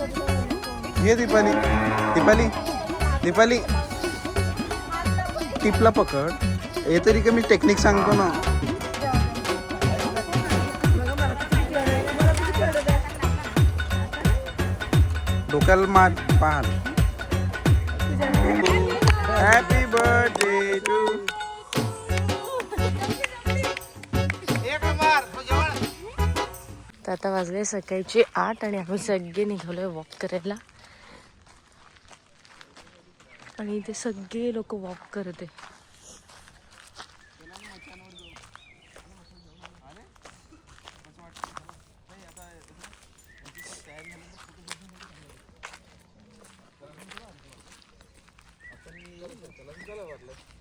ये दीपाली. दीपाली. दीपाली. टिपला पकड. हे तरी का मी टेक्निक सांगतो ना. डोक्याला मार. पाहाल हॅपी बर्थ तर आता वाजले सकाळची आठ आणि आम्ही सगळे निघालोय वॉक करायला. आणि इथे सगळे लोक वॉक करते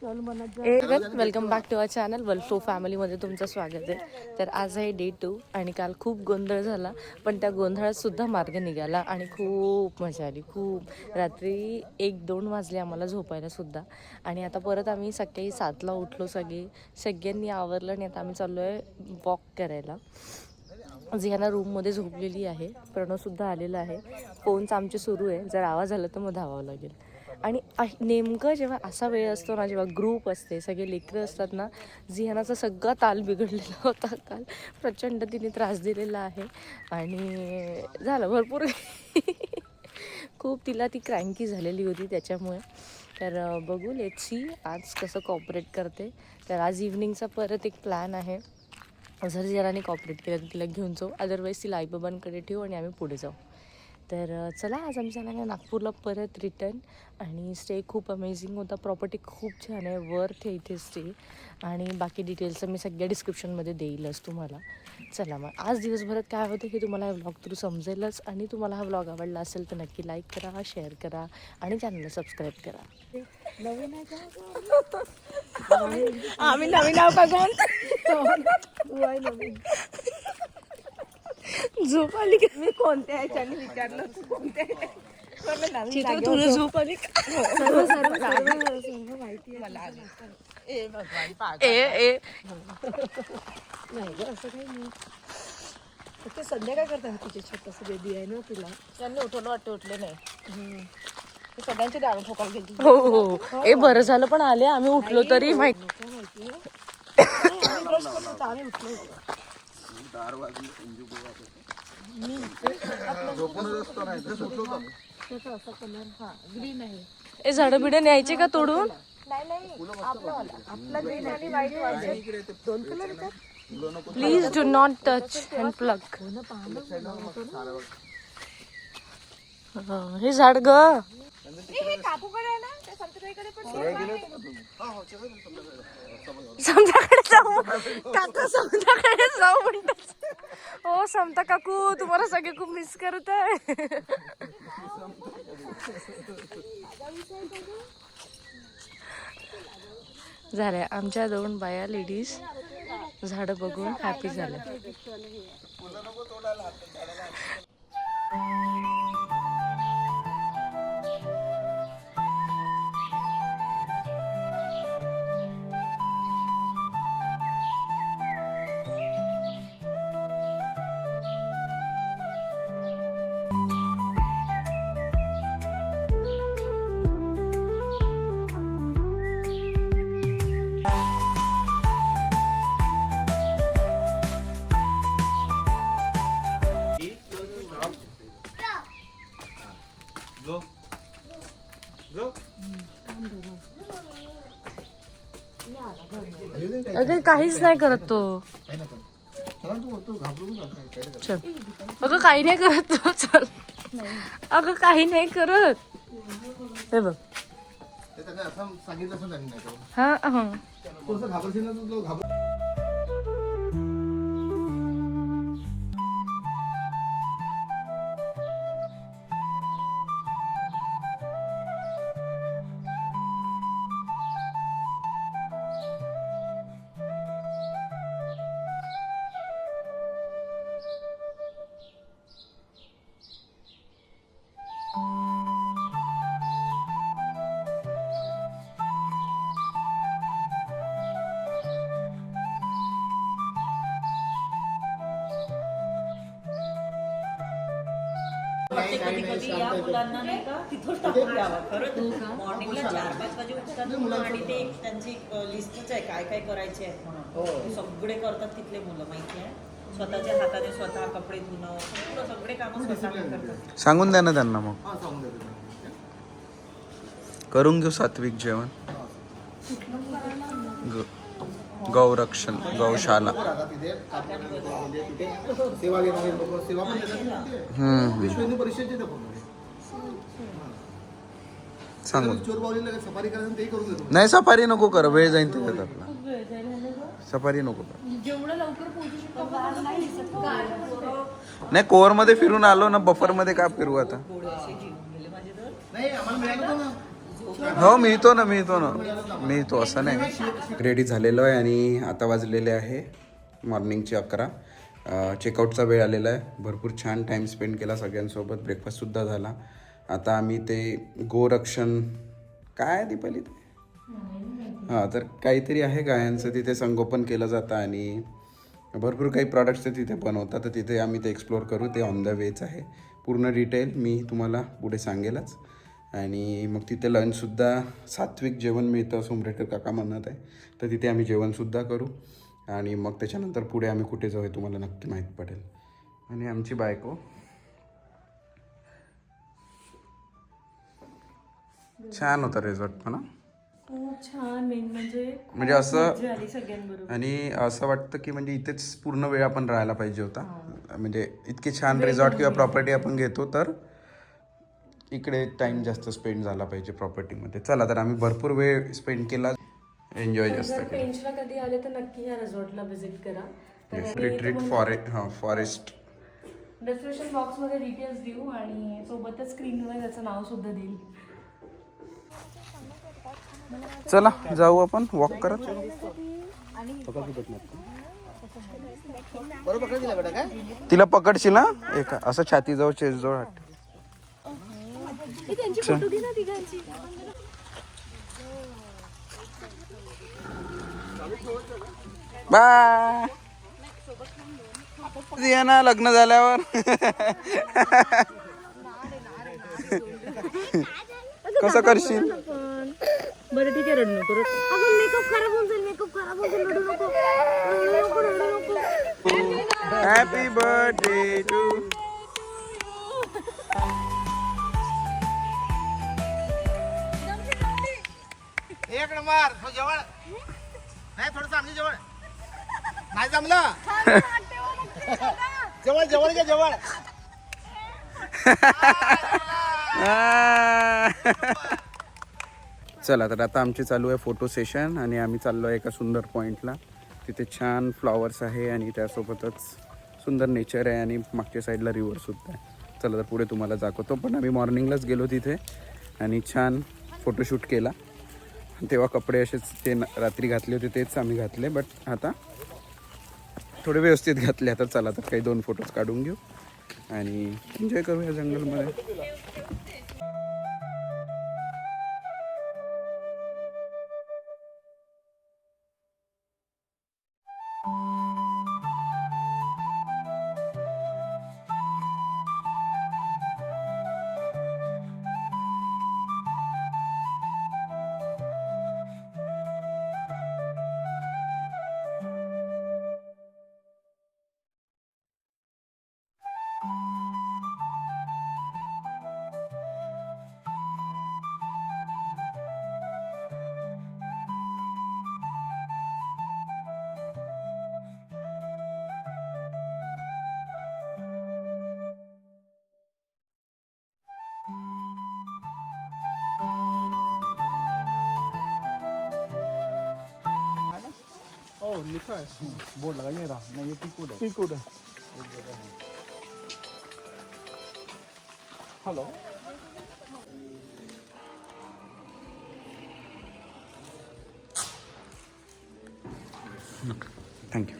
welcome back to our channel वल्फो फॅमिलीमध्ये तुमचं स्वागत आहे. तर आज आहे डे टू आणि काल खूप गोंधळ झाला पण त्या गोंधळात सुद्धा मार्ग निघाला आणि खूप मजा आली खूप. रात्री एक दोन वाजले आम्हाला झोपायला सुद्धा. आणि आता परत आम्ही सकाळी सातला उठलो सगळे. सगळ्यांनी आवरलं आणि आता आम्ही चाललो आहे वॉक करायला. जियाना रूममध्ये झोपलेली आहे प्रणवसुद्धा आलेला आहे. फोन्स आमचे सुरू आहे. जर आवाज आला तर मग धावावं लागेल. आणि नेमकं जेव्हा असा वेळ असतो ना जेव्हा ग्रुप असते सगळे लेकरं असतात ना जिहानाचा सगळा ताल बिघडलेला होता काल. प्रचंड तिने त्रास दिलेला आहे. आणि झालं भरपूर. खूप तिला ती क्रँकी झालेली होती त्याच्यामुळे. तर बघू लेट सी आज कसं कॉपरेट करते. तर आज इव्हनिंगचा परत एक प्लॅन आहे. जर जराने कॉपरेट केलं तर तिला घेऊन जाऊ. अदरवाईज तिला आईबाबांकडे ठेवू आणि आम्ही पुढे जाऊ. तर चला आज आम्ही जाणार आहे नागपूरला परत रिटर्न आणि स्टे खूप अमेझिंग होता. प्रॉपर्टी खूप छान आहे. वर्थ आहे इथे स्टे आणि बाकी डिटेल्स मी सगळ्या डिस्क्रिप्शनमध्ये देईलच तुम्हाला. चला मग आज दिवसभरात काय होतं हे तुम्हाला हा व्लॉग थ्रू समजेलच. आणि तुम्हाला हा व्लॉग आवडला असेल तर नक्की लाईक करा शेअर करा आणि चॅनलला सबस्क्राईब करा. आम्ही नवीन. झोप आली का मी कोणत्या ह्याच्याने विचारलं? तू कोणत्या ह्याच्याने? चित्र तुला झोप आली का? सर्व सर्व सर्व सर्व माहिती आहे. मला. ए भगवान पागल. ए ए. नाही ग असं काही नाही. फक्त संध्या काय करतात तुझे छोटस बेबी आहे ना तुला. त्यांनी उठवलं वाटते उठले नाही. ते सगळ्यांचे डाळ ठोकायला गेली. हो हो ए बरं झालं पण आले आम्ही उठलो तरी माहिती. काय माहिती आम्ही ब्रश करत होतो आम्ही उठलो होतो. त्याचा असा कलर हा ग्रीन आहे ए झाडं बिडं न्यायचे का तोडून? नाही नाही आपला वाला आपला ग्रीन आणि व्हाईट व्हाईट दोन कलर येतात please do not touch and plug हो हे झाड ग हे काकूकडे आहे ना त्या संत्र्याकडे पण समजाकडे जाऊ. काका समजाकडे जाऊ म्हणतात. हो समता काकू तुम्हाला सगळे खूप मिस करत आहे. झाल्या आमच्या दोन बाया लेडीज झाडं बघून हॅपी झाल्या. अगं काहीच नाही करत तो. चल. अगं काही नाही करत तो. चल. अगं काही नाही करत. हे बघ. हा हा. कधी कधी या मुलांना नाही का तिथंच टाकून द्यावं. खरंच मॉर्निंगला चार पाच वाजे उठतात मुलं आणि ते एक त्यांची लिस्टच आहे काय काय करायचे आहेत म्हणून. ते सगळे करतात तिथले मुलं माहिती आहे स्वतःच्या हाताने स्वतः कपडे धुणं सगळं सगळे कामं स्वतः करतात. सांगून द्या ना त्यांना मग. करून घेऊ सात्विक जेवण. गौरक्षण गौशाला. नाही सफारी नको कर वेळ जाईल त्याच्यात आपला सफारी नको कर. नाही कोअरमध्ये फिरून आलो ना बफरमध्ये का फिरू आता? हो मी येतो ना हो मिळतो ना मिळतो ना. मिळतो असं नाही. रेडी झालेलो आहे आणि आता वाजलेले आहे मॉर्निंगचे अकरा. चेकआउटचा वेळ आलेला आहे. भरपूर छान टाईम स्पेंड केला सगळ्यांसोबत. ब्रेकफास्टसुद्धा झाला. आता आम्ही ते गोरक्षण काय आहे दीपाली ते? हां तर काहीतरी आहे गायांचं तिथे संगोपन केलं जातं आणि भरपूर काही प्रॉडक्ट्स ते तिथे बनवतात. तर तिथे आम्ही ते एक्सप्लोअर करू. ते ऑन द वेच आहे. पूर्ण डिटेल मी तुम्हाला पुढे सांगेलच. आणि मग तिथे लंचसुद्धा सात्विक जेवण मिळतं असं उमरेटर काका म्हणत आहे. तर तिथे आम्ही जेवणसुद्धा करू. आणि मग त्याच्यानंतर पुढे आम्ही कुठे जाऊ हे तुम्हाला नक्की माहीत पडेल. आणि आमची बायको? छान होता रिझॉर्ट पण. खूप छान. मेन म्हणजे म्हणजे असं आणि असं वाटतं की म्हणजे इथेच पूर्ण वेळ आपण राहायला पाहिजे होता. म्हणजे इतके छान रिसॉर्ट किंवा प्रॉपर्टी आपण घेतो तर इकडे टाइम जास्त स्पेंड झाला पाहिजे प्रॉपर्टीमध्ये चला तर आम्ही भरपूर वेळ स्पेंड केला. एन्जॉय जास्त पेंचला कधी आले तर नक्की या रिसॉर्टला व्हिजिट करा. रिट्रीट फॉरेस्ट हां फॉरेस्ट डिस्क्रिप्शन बॉक्समध्ये डिटेल्स देऊ आणि सोबतच स्क्रीनवर त्याचं नाव सुद्धा देईल. चला जाऊ आपण वॉक करत तिला पकडशील ना एक असं छाती जवळ चेस्ट जवळ हात बाय ये ना लग्न झाल्यावर. कसं करशील? बरं ठीक आहे रडू नको रड आपण मेकअप खराब होऊन जाईल मेकअप खराब होऊन जाईल रडू नको. रडू नको रडू नको. हॅपी बर्थडे टू एक नंबर. हो, नाही थोडं नाही जमलं? जवळ जवळ घ्या जवळ. चला तर आता आमची चालू आहे फोटो सेशन आणि आम्ही चाललो आहे एका सुंदर पॉईंटला तिथे छान फ्लॉवर्स आहे आणि त्यासोबतच सुंदर नेचर आहे आणि मागच्या साईडला रिव्हरसुद्धा आहे. चला तर पुढे तुम्हाला दाखवतो. पण आम्ही मॉर्निंगलाच गेलो तिथे आणि छान फोटोशूट केला. तेव्हा कपडे असेच ते न- रात्री घातले होते तेच आम्ही घातले. बट आता थोडे व्यवस्थित घातले. आता चला तर काही दोन फोटोज काढून घेऊ. आणि एन्जॉय करूया जंगलमध्ये. बोर्ड लगा ये रहा नहीं ये टिकूड है टिकूड है हेलो थँक्यू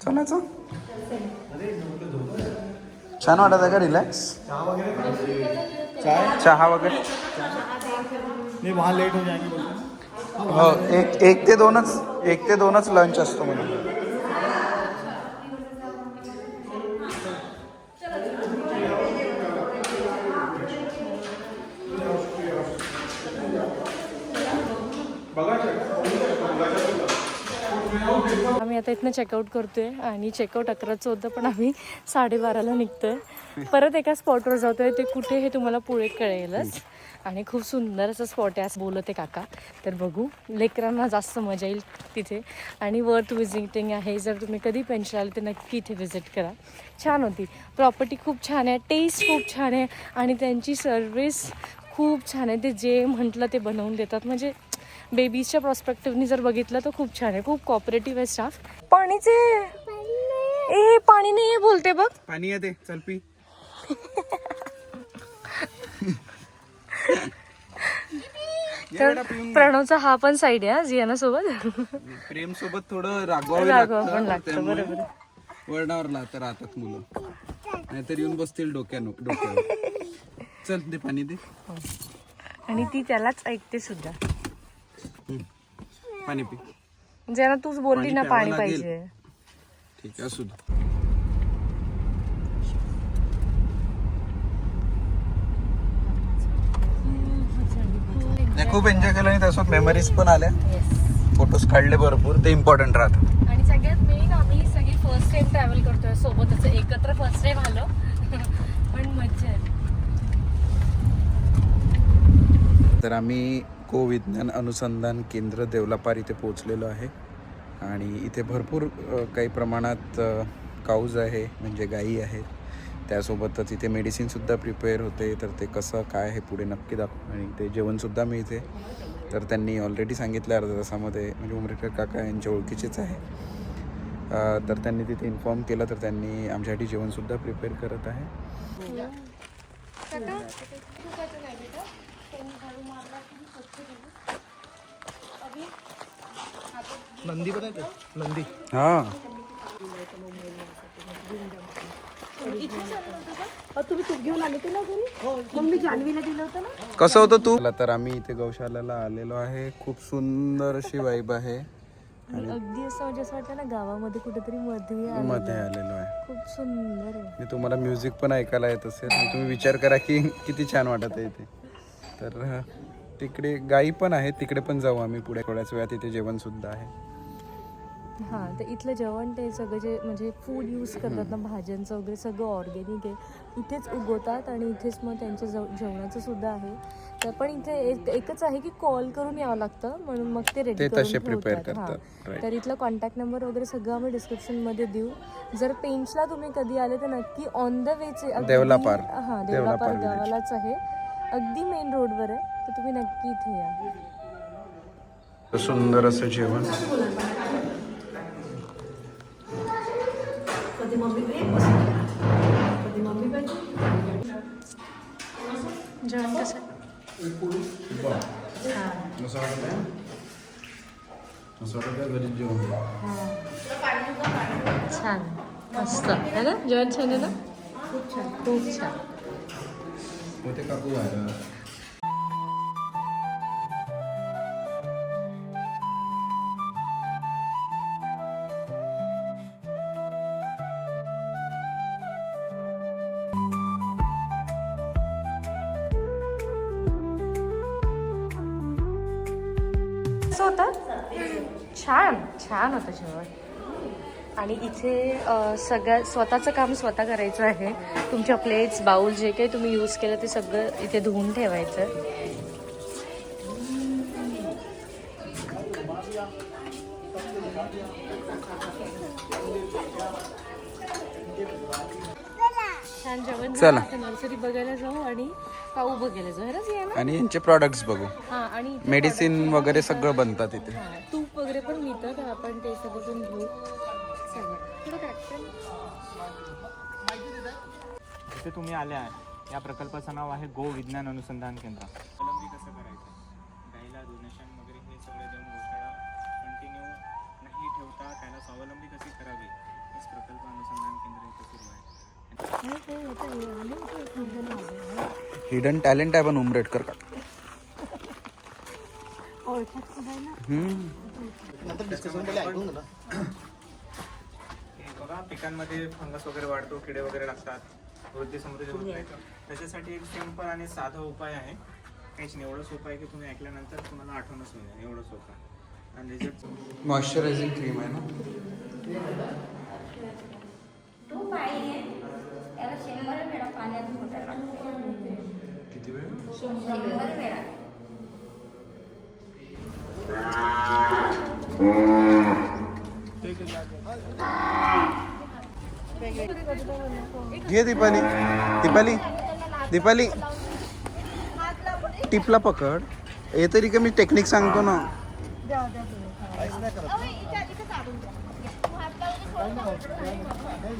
चालायचं छान वाटत आहे का रिलॅक्स चहा वगैरे? नहीं वहाँ लेट हो जाएंगे बोलते हैं हो एक एक ते दोनच एक ते दोनच लंच असतो म्हणजे आम्ही आता इथनं चेकआउट करतोय आणि चेकआउट अकराचं होतं पण आम्ही साडेबाराला निघतोय. परत एका स्पॉटवर जातोय ते कुठे हे तुम्हाला पुढे कळेलच. आणि खूप सुंदर असं स्पॉट आहे असं बोलत आहे काका. तर बघू लेकरांना जास्त मजा येईल तिथे. आणि वर्थ विजिटिंग आहे जर तुम्ही कधी पेन्शन आले तर नक्की इथे व्हिजिट करा. छान होती. प्रॉपर्टी खूप छान आहे टेस्ट खूप छान आहे आणि त्यांची सर्विस खूप छान आहे. ते जे म्हटलं ते बनवून देतात. म्हणजे बेबीजच्या प्रॉस्पेक्टिव्हनी जर बघितलं तर खूप छान आहे. खूप कॉपरेटिव्ह आहे स्टाफ पाणीचे ए पाणी नाही आहे बोलते बघ. पाणी येते चल पी. तर प्रणवचा हा पण साईड आहे जियाना सोबत प्रेम सोबत थोडं रागवावं लागतं. पण लागतं, त्यामुळे बरोबर. लावतं राहतात मुलं. नाहीतर येऊन बसतील डोक्यानो डोक्यावर. चल दे पाणी दे. आणि ती त्यालाच ऐकते सुद्धा. पाणी पी. ज्याना तूच बोलली ना पाणी. पाहिजे. ठीक आहे असू दे. नाही, खूप एन्जॉय केलं आणि त्यासोबत मेमरीज पण आल्या. फोटोज काढले भरपूर ते इम्पॉर्टंट राहतं. आणि सगळ्यात मेन आम्ही सगळी फर्स्ट टाइम ट्रॅव्हल करतोय सोबतच. एकत्र फर्स्ट टाइम आलो. पण मज्जा आहे तर आम्ही को विज्ञान अनुसंधान केंद्र देवलापार इथे पोहोचलेलो आहे. आणि इथे भरपूर काही प्रमाणात काऊज आहे म्हणजे गायी आहेत. त्यासोबतच इथे मेडिसिनसुद्धा प्रिपेअर होते. तर ते कसं काय हे पुढे नक्की दाखवू आणि ते जेवणसुद्धा मिळते. तर त्यांनी ऑलरेडी सांगितलं अर्ध्या तासामध्ये. म्हणजे उमरेकर काका यांच्या ओळखीचेच आहे. अ, तर त्यांनी तिथे इन्फॉर्म केलं तर त्यांनी आमच्यासाठी जेवणसुद्धा प्रिपेअर करत आहे. नंदी. हां अहो, तुम्ही तूप घेऊन आले ते ना घरी? मग मी जान्हवीला दिलं होतं ना? कसं होतं तू तर आम्ही इथे गौशालाला आलेलो आहे. खूप सुंदर अशी वाईब आहे. आणि अगदी असं म्हणजे असं वाटतं ना गावामध्ये कुठेतरी मध्ये आलं. मध्ये आलेलो आहे. खूप सुंदर आहे. मी तुम्हाला म्युझिक पण ऐकायला येत असेल. तुम्ही विचार करा की किती छान वाटत आहे इथे. तर अह, तिकडे गायी पण आहेत. तिकडे पण जाऊ आम्ही पुढे. थोड्याच वेळात इथे जेवण सुद्धा आहे. हां तर इथलं जेवण ते सगळं जे म्हणजे फूड यूज करतात ना भाज्यांचं वगैरे सगळं ऑर्गॅनिक आहे. इथेच उगवतात आणि इथेच मग त्यांच्या जेव जेवणाचं सुद्धा आहे. तर पण इथे एक एकच आहे की कॉल करून यावं लागतं म्हणून मग ते रेडी ते करून ठेवतात. हां. तर इथला कॉन्टॅक्ट नंबर वगैरे सगळं आम्ही डिस्क्रिप्शनमध्ये देऊ. जर पेंचला तुम्ही कधी आले तर नक्की ऑन द वेचे देवलापार. हां देवलापार. गावालाच आहे. अगदी मेन रोडवर आहे. तर तुम्ही नक्की इथे या. सुंदर असं जेवण. कधी मम्मी कधी मम्मी पाहिजे जेवण कसं छान मस्त आहे ना जेवण छान आहे ना खूप छान खूप छान होते काकू आहे कसं होतं जेवण आणि इथे सगळ्या स्वतःचं काम स्वतः करायचं आहे. तुमच्या प्लेट्स बाउल जे काही तुम्ही यूज केलं ते सगळं इथे धुवून ठेवायचं. चला. नर्सरी बघायला जाऊ आणि बघायला जाऊ? आणि यांचे प्रॉडक्ट्स बघू. आणि मेडिसिन वगैरे सगळं बनतात इथे. वगैरे पण मिळतं तर आपण ते सगळं पण घेऊ. इथे तुम्ही आले आहे या प्रकल्पाचं नाव आहे गो विज्ञान अनुसंधान केंद्र. अवलंबी कसं करायचं? गाईला डोनेशन वगैरे हे सगळे देऊन गोशाळा कंटिन्यू नाही ठेवता त्याला स्वावलंबी कशी करावी? हेच प्रकल्प अनुसंधान केंद्र इथे सुरू आहे. हिडन टॅलेंट आहे. पण उमरेटकर का ओळखत सुद्धा आहे ना हम्म नंतर डिस्कशन पहिले ऐकून घे ना. हे बघा पिकांमध्ये फंगस वगैरे वाढतो किडे वगैरे लागतात वृद्धी समृद्धी होत नाही. त्याच्यासाठी एक सिंपल आणि साधा उपाय आहे. काहीच नाही एवढं सोपं आहे की तुम्ही ऐकल्यानंतर तुम्हाला आठवणच होईल. एवढं सोपं आहे. आणि रिझल्ट मॉइश्चरायझिंग क्रीम आहे ना? किती वेळ शंभर वेळा घे दीपाली. दीपाली. दीपाली. टिपला पकड. हे तरी का मी टेक्निक सांगतो ना.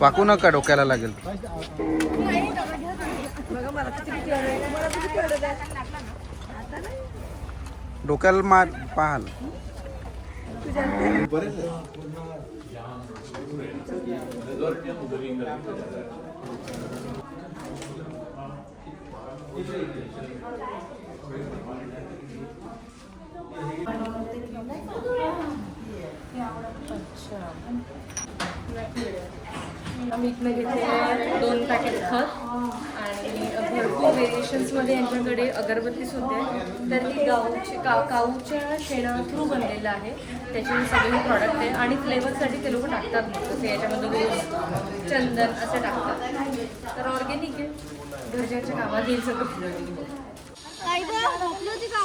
वाकू नका डोक्याला लागेल. डोक्याला मार पाहाल. आम्ही इथनं घेतले दोन पॅकेट खत. भरपूर व्हेरिएशन्समध्ये यांच्याकडे अगरबत्ती सुद्धा आहे. तर ती गाऊची का काऊच्या शेणा थ्रू बनलेलं आहे. त्याचे सगळे प्रॉडक्ट आहे आणि फ्लेवरसाठी ते लोक टाकतात जसे याच्यामध्ये रोज चंदन असं टाकतात. तर ऑर्गॅनिक आहे. घरच्याच्या कामात येईल सगळं.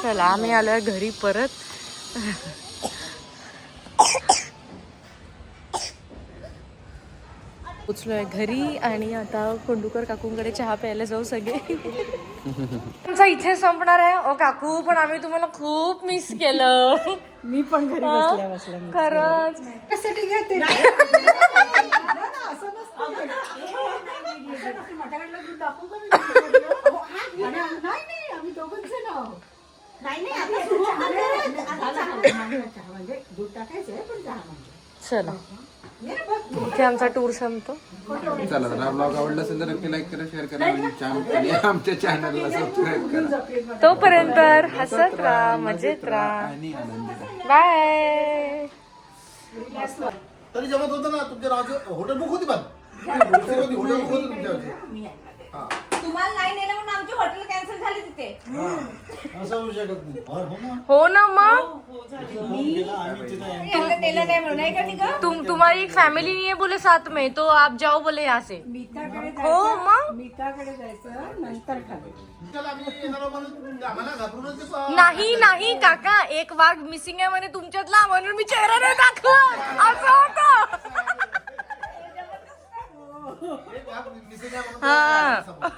चला आम्ही आलोय घरी परत. पोचलोय घरी आणि आता कोंडूकर काकूंकडे चहा प्यायला जाऊ सगळे. आमचा इथे संपणार आहे. ओ काकू पण आम्ही तुम्हाला खूप मिस केलं. मी पण घरी बसल्या बसल्या मी. खरंच. कशासाठी घेते? चला. इथे आमचा टूर संपतो. चला तर ब्लॉग आवडला असेल तर नक्की लाईक करा शेअर करा आणि चॅनल आणि आमच्या चॅनलला सबस्क्राईब करा. तोपर्यंत हसत राहा मजेत राहा. आणि आनंदी राहा बाय तरी जेवत होतं ना तुमच्या नावाची हॉटेल बुक होती पण. हॉटेल बुक होती तुमच्यावरची. तुम्हाला नाही नेलं म्हणून आमची हॉटेल कॅन्सल झाली तिथे. असं होऊ शकत नाही. हो ना. हो ना मग? यांना नेलं नाही म्हणून नाही का निका तुम तुम्हारी एक फैमिली नहीं है बोले साथ में तो आप जाओ बोले यहाँ से मीताकडे हो जायचं मग? मीताकडे जायचं नंतर खाली. तुमच्याला आम्ही येणार आहोत म्हणून आम्हाला घाबरूनच ते पा- नाही नाही काका एक वाघ मिसिंग आहे म्हणे तुमच्यातला म्हणून मी चेहरा नाही दाखवत. असं होतं. एक वाघ मिसिंग आहे म्हणून हा.